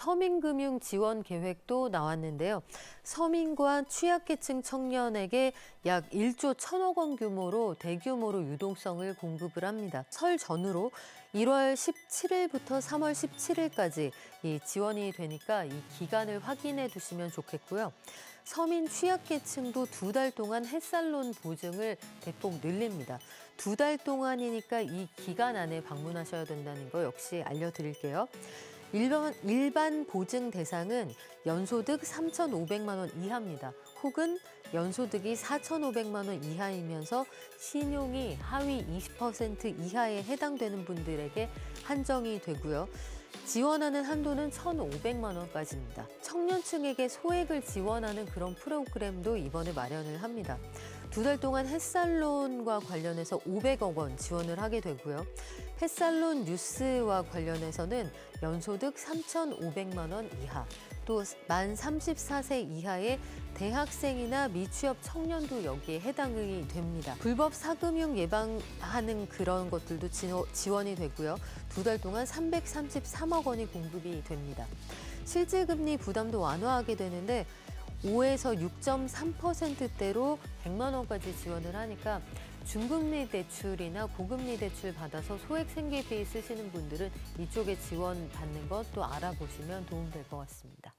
서민금융 지원 계획도 나왔는데요. 서민과 취약계층 청년에게 약 1조 1천억 원 규모로 대규모로 유동성을 공급을 합니다. 설 전후로 1월 17일부터 3월 17일까지 이 지원이 되니까 이 기간을 확인해 두시면 좋겠고요. 서민 취약계층도 두 달 동안 햇살론 보증을 대폭 늘립니다. 두 달 동안이니까 이 기간 안에 방문하셔야 된다는 거 역시 알려드릴게요. 일반, 일반 보증 대상은 연소득 3,500만 원 이하입니다. 혹은 연소득이 4,500만 원 이하이면서 신용이 하위 20% 이하에 해당되는 분들에게 한정이 되고요. 지원하는 한도는 1,500만 원까지입니다. 청년층에게 소액을 지원하는 그런 프로그램도 이번에 마련을 합니다. 두 달 동안 햇살론과 관련해서 500억 원 지원을 하게 되고요. 햇살론 뉴스와 관련해서는 연소득 3,500만 원 이하, 또 만 34세 이하의 대학생이나 미취업 청년도 여기에 해당이 됩니다. 불법 사금융 예방하는 그런 것들도 지원- 지원이 되고요. 두 달 동안 333억 원이 공급이 됩니다. 실질금리 부담도 완화하게 되는데 5에서 6.3%대로 100만 원까지 지원을 하니까 중금리 대출이나 고금리 대출 받아서 소액 생계비 쓰시는 분들은 이쪽에 지원 받는 것 또 알아보시면 도움될 것 같습니다.